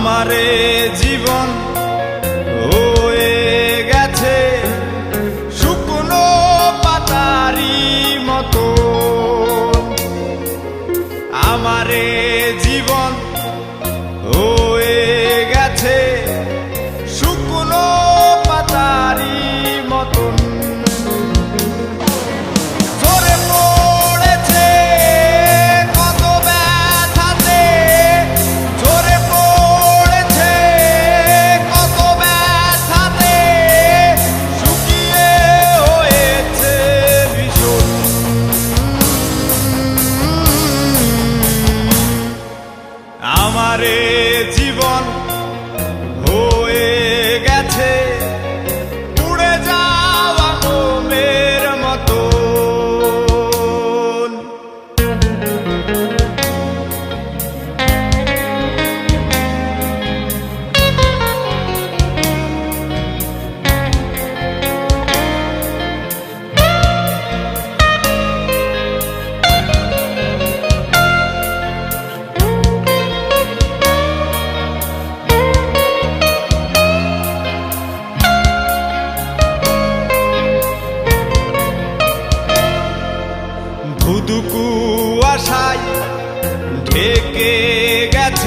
আমারে জীবন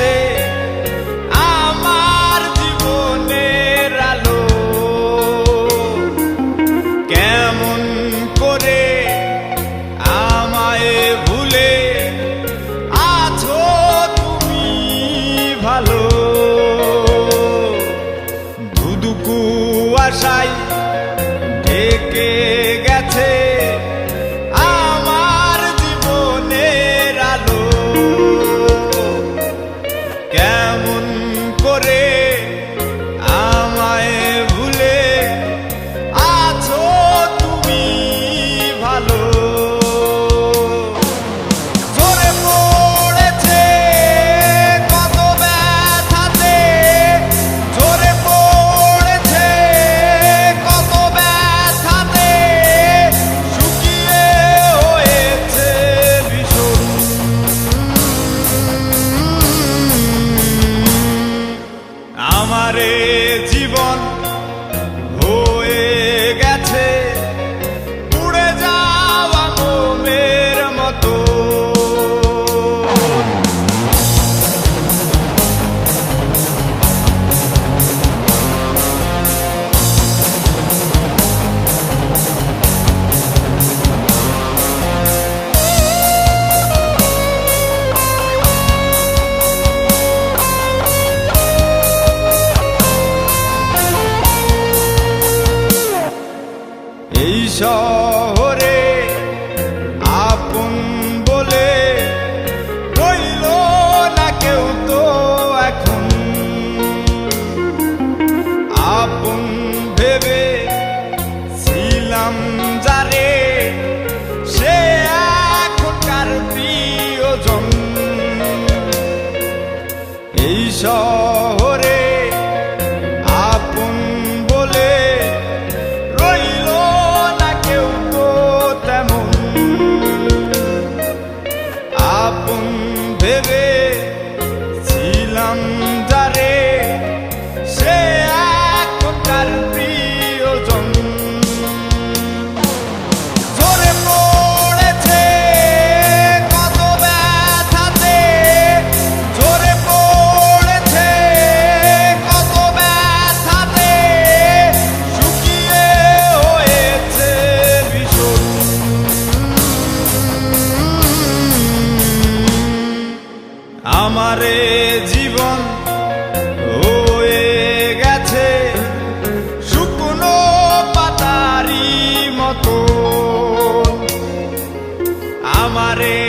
say এই শহরে আপন বলে রইল না কেউ তো এখন। আপন ভেবে ছিলাম যারে, সে এখনকার প্রিয়জন। এই শহরে আমারে জীবন হয়ে গেছে শুকনো পাতারি মতো। আমারে